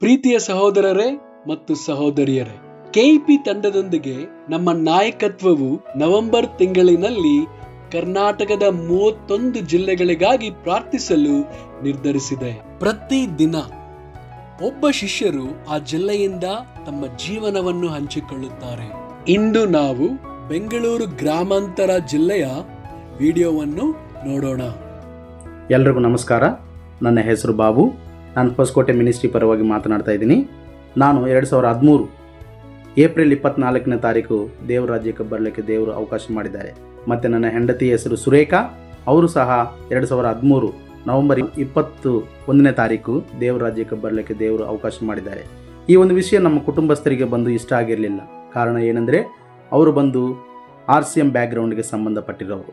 ಪ್ರೀತಿಯ ಸಹೋದರರೇ ಮತ್ತು ಸಹೋದರಿಯರೇ, ಕೆಇಪಿ ತಂಡದೊಂದಿಗೆ ನಮ್ಮ ನಾಯಕತ್ವವು ನವೆಂಬರ್ ತಿಂಗಳಿನಲ್ಲಿ ಕರ್ನಾಟಕದ ಮೂವತ್ತೊಂದು ಜಿಲ್ಲೆಗಳಿಗಾಗಿ ಪ್ರಾರ್ಥಿಸಲು ನಿರ್ಧರಿಸಿದೆ. ಪ್ರತಿ ದಿನ ಒಬ್ಬ ಶಿಷ್ಯರು ಆ ಜಿಲ್ಲೆಯಿಂದ ತಮ್ಮ ಜೀವನವನ್ನು ಹಂಚಿಕೊಳ್ಳುತ್ತಾರೆ. ಇಂದು ನಾವು ಬೆಂಗಳೂರು ಗ್ರಾಮಾಂತರ ಜಿಲ್ಲೆಯ ವಿಡಿಯೋವನ್ನು ನೋಡೋಣ. ಎಲ್ರಿಗೂ ನಮಸ್ಕಾರ. ನನ್ನ ಹೆಸರು ಬಾಬು. ನಾನು ಹೊಸಕೋಟೆ ಮಿನಿಸ್ಟ್ರಿ ಪರವಾಗಿ ಮಾತನಾಡ್ತಾ ಇದ್ದೀನಿ. ನಾನು ಎರಡು ಸಾವಿರ ಹದಿಮೂರು ಏಪ್ರಿಲ್ ಇಪ್ಪತ್ನಾಲ್ಕನೇ ತಾರೀಕು ದೇವ್ರ ರಾಜ್ಯಕ್ಕೆ ಬರಲಿಕ್ಕೆ ದೇವರು ಅವಕಾಶ ಮಾಡಿದ್ದಾರೆ. ಮತ್ತು ನನ್ನ ಹೆಂಡತಿ ಹೆಸರು ಸುರೇಖಾ. ಅವರು ಸಹ ಎರಡು ಸಾವಿರ ಹದಿಮೂರು ನವೆಂಬರ್ ಇಪ್ಪತ್ತು ಒಂದನೇ ತಾರೀಕು ದೇವ್ರ ರಾಜ್ಯಕ್ಕೆ ಬರಲಿಕ್ಕೆ ದೇವರು ಅವಕಾಶ ಮಾಡಿದ್ದಾರೆ. ಈ ಒಂದು ವಿಷಯ ನಮ್ಮ ಕುಟುಂಬಸ್ಥರಿಗೆ ಬಂದು ಇಷ್ಟ ಆಗಿರಲಿಲ್ಲ. ಕಾರಣ ಏನಂದರೆ, ಅವರು ಬಂದು ಆರ್ ಸಿ ಎಂ ಬ್ಯಾಕ್ಗ್ರೌಂಡ್ಗೆ ಸಂಬಂಧಪಟ್ಟಿರೋರು.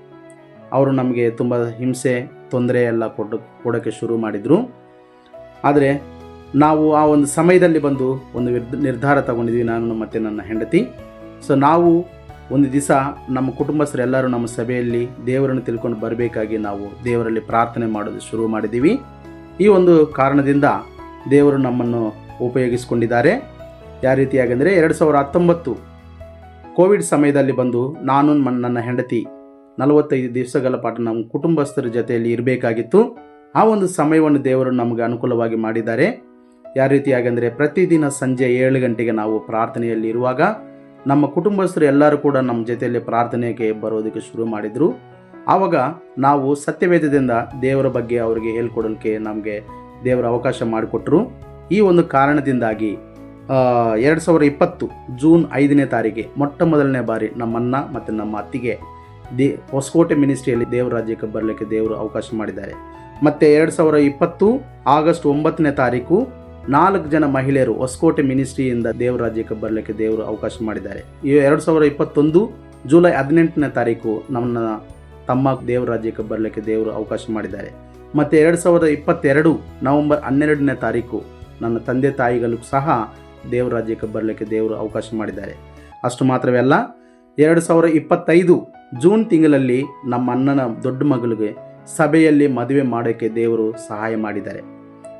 ಅವರು ನಮಗೆ ತುಂಬ ಹಿಂಸೆ, ತೊಂದರೆ ಎಲ್ಲ ಕೊಡೋಕ್ಕೆ ಶುರು ಮಾಡಿದರು. ಆದರೆ ನಾವು ಆ ಒಂದು ಸಮಯದಲ್ಲಿ ಬಂದು ಒಂದು ನಿರ್ಧಾರ ತಗೊಂಡಿದ್ವಿ ನಾನು ಮತ್ತು ನನ್ನ ಹೆಂಡತಿ. ಸೊ ನಾವು ಒಂದು ದಿವಸ ನಮ್ಮ ಕುಟುಂಬಸ್ಥರೆಲ್ಲರೂ ನಮ್ಮ ಸಭೆಯಲ್ಲಿ ದೇವರನ್ನು ತಿಳ್ಕೊಂಡು ಬರಬೇಕಾಗಿ ನಾವು ದೇವರಲ್ಲಿ ಪ್ರಾರ್ಥನೆ ಮಾಡೋದು ಶುರು ಮಾಡಿದ್ದೀವಿ. ಈ ಒಂದು ಕಾರಣದಿಂದ ದೇವರು ನಮ್ಮನ್ನು ಉಪಯೋಗಿಸಿಕೊಂಡಿದ್ದಾರೆ. ಯಾವ ರೀತಿಯಾಗಂದರೆ ಎರಡು ಸಾವಿರ ಹತ್ತೊಂಬತ್ತು ಕೋವಿಡ್ ಸಮಯದಲ್ಲಿ ಬಂದು ನಾನು ನನ್ನ ಹೆಂಡತಿ ನಲವತ್ತೈದು ದಿವಸಗಳ ಪಾಠ ನಮ್ಮ ಕುಟುಂಬಸ್ಥರ ಜೊತೆಯಲ್ಲಿ ಇರಬೇಕಾಗಿತ್ತು. ಆ ಒಂದು ಸಮಯವನ್ನು ದೇವರು ನಮಗೆ ಅನುಕೂಲವಾಗಿ ಮಾಡಿದ್ದಾರೆ. ಯಾವ ರೀತಿಯಾಗಿ ಅಂದರೆ ಪ್ರತಿದಿನ ಸಂಜೆ ಏಳು ಗಂಟೆಗೆ ನಾವು ಪ್ರಾರ್ಥನೆಯಲ್ಲಿ ಇರುವಾಗ ನಮ್ಮ ಕುಟುಂಬಸ್ಥರು ಎಲ್ಲರೂ ಕೂಡ ನಮ್ಮ ಜೊತೆಯಲ್ಲಿ ಪ್ರಾರ್ಥನೆಗೆ ಬರೋದಕ್ಕೆ ಶುರು ಮಾಡಿದರು. ಆವಾಗ ನಾವು ಸತ್ಯವೇದದಿಂದ ದೇವರ ಬಗ್ಗೆ ಅವರಿಗೆ ಹೇಳ್ಕೊಡಲಿಕ್ಕೆ ನಮಗೆ ದೇವರ ಅವಕಾಶ ಮಾಡಿಕೊಟ್ರು. ಈ ಒಂದು ಕಾರಣದಿಂದಾಗಿ ಎರಡು ಸಾವಿರ ಇಪ್ಪತ್ತು ಜೂನ್ ಐದನೇ ತಾರೀಕಿಗೆ ಮೊಟ್ಟ ಮೊದಲನೇ ಬಾರಿ ನಮ್ಮನ್ನ ಮತ್ತು ನಮ್ಮ ಅತ್ತಿಗೆ ದೇ ಹೊಸಕೋಟೆ ಮಿನಿಸ್ಟ್ರಿಯಲ್ಲಿ ದೇವರ ರಾಜ್ಯಕ್ಕೆ ಬರಲಿಕ್ಕೆ ದೇವರು ಅವಕಾಶ ಮಾಡಿದ್ದಾರೆ. ಮತ್ತು ಎರಡು ಸಾವಿರ ಇಪ್ಪತ್ತು ಆಗಸ್ಟ್ ಒಂಬತ್ತನೇ ತಾರೀಕು ನಾಲ್ಕು ಜನ ಮಹಿಳೆಯರು ಹೊಸಕೋಟೆ ಮಿನಿಸ್ಟ್ರಿಯಿಂದ ದೇವರ ರಾಜ್ಯಕ್ಕೆ ಬರಲಿಕ್ಕೆ ದೇವರು ಅವಕಾಶ ಮಾಡಿದ್ದಾರೆ. ಈ ಎರಡು ಸಾವಿರ ಇಪ್ಪತ್ತೊಂದು ಜುಲೈ ಹದಿನೆಂಟನೇ ತಾರೀಕು ನಮ್ಮ ತಮ್ಮ ದೇವರ ರಾಜ್ಯಕ್ಕೆ ಬರಲಿಕ್ಕೆ ದೇವರು ಅವಕಾಶ ಮಾಡಿದ್ದಾರೆ. ಮತ್ತು ಎರಡು ಸಾವಿರದ ಇಪ್ಪತ್ತೆರಡು ನವೆಂಬರ್ ಹನ್ನೆರಡನೇ ತಾರೀಕು ನನ್ನ ತಂದೆ ತಾಯಿಗಳು ಸಹ ದೇವರ ರಾಜ್ಯಕ್ಕೆ ಬರಲಿಕ್ಕೆ ದೇವರು ಅವಕಾಶ ಮಾಡಿದ್ದಾರೆ. ಅಷ್ಟು ಮಾತ್ರವೇ ಅಲ್ಲ, ಎರಡು ಸಾವಿರ ಇಪ್ಪತ್ತೈದು ಜೂನ್ ತಿಂಗಳಲ್ಲಿ ನಮ್ಮ ಅಣ್ಣನ ದೊಡ್ಡ ಮಗಳಿಗೆ ಸಭೆಯಲ್ಲಿ ಮದುವೆ ಮಾಡೋಕ್ಕೆ ದೇವರು ಸಹಾಯ ಮಾಡಿದ್ದಾರೆ.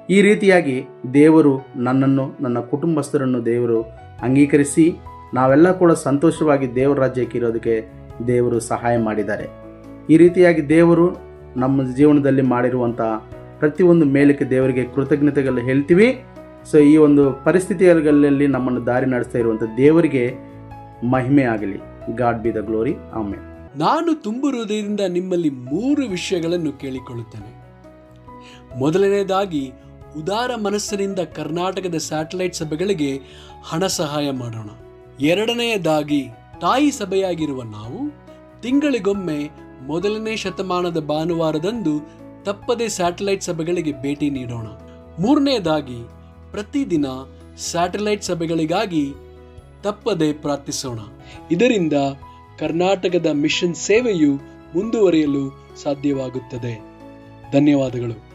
ಈ ರೀತಿಯಾಗಿ ದೇವರು ನನ್ನನ್ನು, ನನ್ನ ಕುಟುಂಬಸ್ಥರನ್ನು ದೇವರು ಅಂಗೀಕರಿಸಿ, ನಾವೆಲ್ಲ ಕೂಡ ಸಂತೋಷವಾಗಿ ದೇವರ ರಾಜ್ಯಕ್ಕೆ ಇರೋದಕ್ಕೆ ದೇವರು ಸಹಾಯ ಮಾಡಿದ್ದಾರೆ. ಈ ರೀತಿಯಾಗಿ ದೇವರು ನಮ್ಮ ಜೀವನದಲ್ಲಿ ಮಾಡಿರುವಂಥ ಪ್ರತಿಯೊಂದು ಮೇಲಕ್ಕೆ ದೇವರಿಗೆ ಕೃತಜ್ಞತೆಗಳು ಹೇಳ್ತೀವಿ. ಸೊ ಈ ಒಂದು ಪರಿಸ್ಥಿತಿಗಳಲ್ಲಿ ನಮ್ಮನ್ನು ದಾರಿ ನಡೆಸ್ತಾ ಇರುವಂಥ ದೇವರಿಗೆ ಮಹಿಮೆ ಆಗಲಿ. ಗಾಡ್ ಬಿ ದ ಗ್ಲೋರಿ ಆಮೇಲೆ ನಾನು ತುಂಬು ಹೃದಯದಿಂದ ನಿಮ್ಮಲ್ಲಿ ಮೂರು ವಿಷಯಗಳನ್ನು ಕೇಳಿಕೊಳ್ಳುತ್ತೇನೆ. ಮೊದಲನೆಯದಾಗಿ, ಉದಾರ ಮನಸ್ಸಿನಿಂದ ಕರ್ನಾಟಕದ ಸ್ಯಾಟಲೈಟ್ ಸಭೆಗಳಿಗೆ ಹಣ ಸಹಾಯ ಮಾಡೋಣ. ಎರಡನೆಯದಾಗಿ, ತಾಯಿ ಸಭೆಯಾಗಿರುವ ನಾವು ತಿಂಗಳಿಗೊಮ್ಮೆ ಮೊದಲನೇ ಶತಮಾನದ ಭಾನುವಾರದಂದು ತಪ್ಪದೆ ಸ್ಯಾಟಲೈಟ್ ಸಭೆಗಳಿಗೆ ಭೇಟಿ ನೀಡೋಣ. ಮೂರನೆಯದಾಗಿ, ಪ್ರತಿದಿನ ಸ್ಯಾಟಲೈಟ್ ಸಭೆಗಳಿಗಾಗಿ ತಪ್ಪದೆ ಪ್ರಾರ್ಥಿಸೋಣ. ಇದರಿಂದ ಕರ್ನಾಟಕದ ಮಿಷನ್ ಸೇವೆಯು ಮುಂದುವರಿಯಲು ಸಾಧ್ಯವಾಗುತ್ತದೆ. ಧನ್ಯವಾದಗಳು.